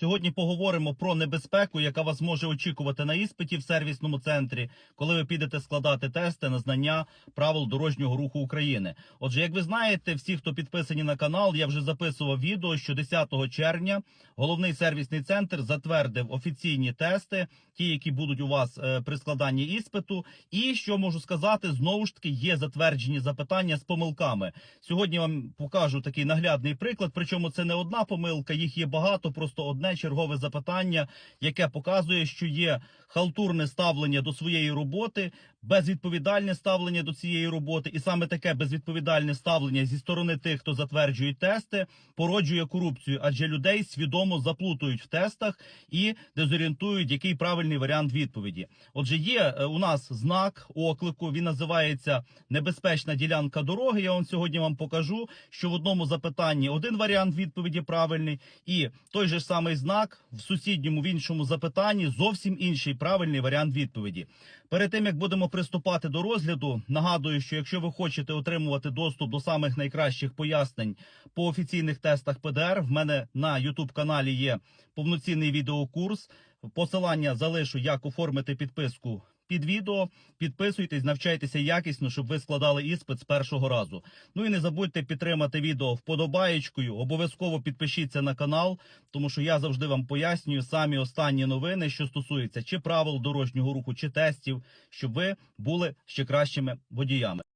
Сьогодні поговоримо про небезпеку, яка вас може очікувати на іспиті в сервісному центрі, коли ви підете складати тести на знання правил дорожнього руху України. Отже, як ви знаєте, всі, хто підписані на канал, я вже записував відео, що 10 червня головний сервісний центр затвердив офіційні тести, ті, які будуть у вас е, при складанні іспиту. І що можу сказати, знову ж таки є затверджені запитання з помилками. Сьогодні вам покажу такий наглядний приклад. Причому це не одна помилка, їх є багато, просто одне чергове запитання, яке показує, що є халтурне ставлення до своєї роботи, безвідповідальне ставлення до цієї роботи, і саме таке безвідповідальне ставлення зі сторони тих, хто затверджує тести, породжує корупцію, адже людей свідомо заплутують в тестах і дезорієнтують, який правильний варіант відповіді. Отже, є е, у нас знак оклику. Він називається небезпечна ділянка дороги. Я вам сьогодні вам покажу, що в одному запитанні один варіант відповіді правильний, і той же самий знак в сусідньому в іншому запитанні зовсім інший правильний варіант відповіді. Перед тим як будемо приступати до розгляду, нагадую, що якщо ви хочете отримувати доступ до самих найкращих пояснень по офіційних тестах ПДР, в мене на YouTube каналі є повноцінний відеокурс. Посилання залишу, як оформити підписку під відео. Підписуйтесь, навчайтеся якісно, щоб ви складали іспит з першого разу. Ну і не забудьте підтримати відео вподобаєчкою. Обов'язково підпишіться на канал, тому що я завжди вам пояснюю самі останні новини, що стосуються чи правил дорожнього руху, чи тестів, щоб ви були ще кращими водіями.